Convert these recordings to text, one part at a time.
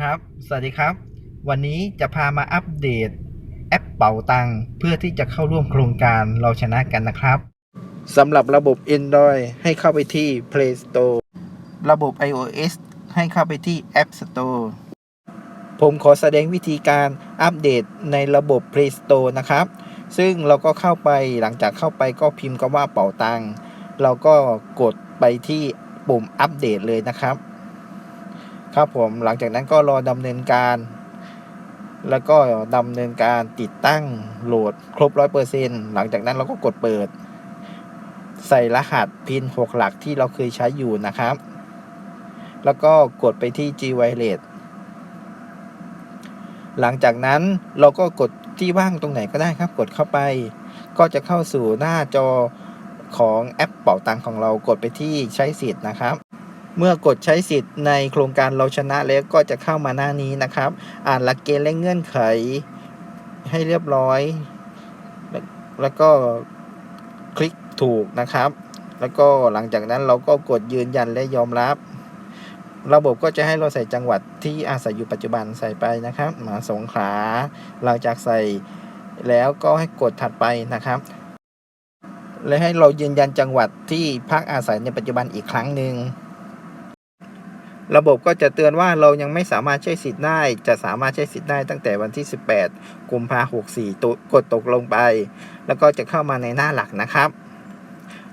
ครับ สวัสดีครับ วันนี้จะพามาอัปเดต แอปเป๋าตังค์เพื่อที่จะเข้าร่วมโครงการเราชนะกันนะครับสำหรับระบบ Android ให้เข้าไปที่ Play Store ระบบ iOS ให้เข้าไปที่ App Store ผมขอแสดงวิธีการอัปเดตในระบบ Play Store นะครับ ซึ่งเราก็เข้าไปหลังจากเข้าไปก็พิมพ์คำว่าเป๋าตังค์เราก็กดไปที่ปุ่มอัปเดตเลยนะครับ ครับผมหลังจากนั้นก็รอดำเนินการ แล้วก็ดำเนินการติดตั้งโหลดครบ100%หลังจากนั้นเราก็กดเปิด ใส่รหัสพิน 6 หลักที่เราเคยใช้อยู่นะครับ แล้วก็กดไปที่ G Wireless หลังจากนั้นเราก็กดที่ว่างตรงไหนก็ได้ครับ กดเข้าไป ก็จะเข้าสู่หน้าจอของแอปเป่าตังของเรากดไปที่ใช้สิทธิ์นะครับ เมื่อกดใช้สิทธิ์ในโครงการเราชนะแล้วก็จะเข้ามาหน้านี้นะครับ อ่านหลักเกณฑ์และเงื่อนไขให้เรียบร้อยแล้วแล้วก็คลิกถูกนะครับ แล้วก็หลังจากนั้นเราก็กดยืนยันและยอมรับ ระบบก็จะให้เราใส่จังหวัดที่อาศัยอยู่ปัจจุบันใส่ไปนะครับมาสงขลาหลังจากใส่แล้วก็ให้กดถัดไปนะครับและให้เรายืนยันจังหวัดที่พักอาศัยในปัจจุบันอีกครั้งหนึ่ง ระบบก็จะเตือนว่าเรายังไม่สามารถใช้สิทธิ์ได้ จะสามารถใช้สิทธิ์ได้ตั้งแต่วันที่ 18 กุมภาพันธ์64กดตกลงไป แล้วก็จะเข้ามาในหน้าหลักนะครับ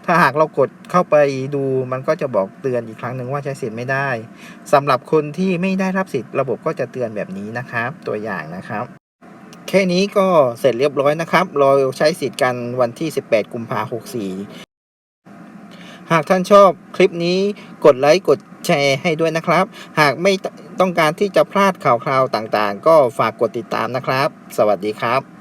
ถ้าหากเรากดเข้าไปดูมันก็จะบอกเตือนอีกครั้งหนึ่งว่าใช้สิทธิ์ไม่ได้สำหรับคนที่ไม่ได้รับสิทธิ์ระบบก็จะเตือนแบบนี้นะครับ ตัวอย่างนะครับแค่นี้ก็เสร็จเรียบร้อยนะครับ เราใช้สิทธิ์กันวันที่ 18 กุมภาพันธ์64 หากท่านชอบคลิปนี้กดไลค์กดแชร์ให้ด้วยนะครับ หากไม่ต้องการที่จะพลาดข่าวคราวต่างๆ ก็ฝากกดติดตามนะครับ สวัสดีครับ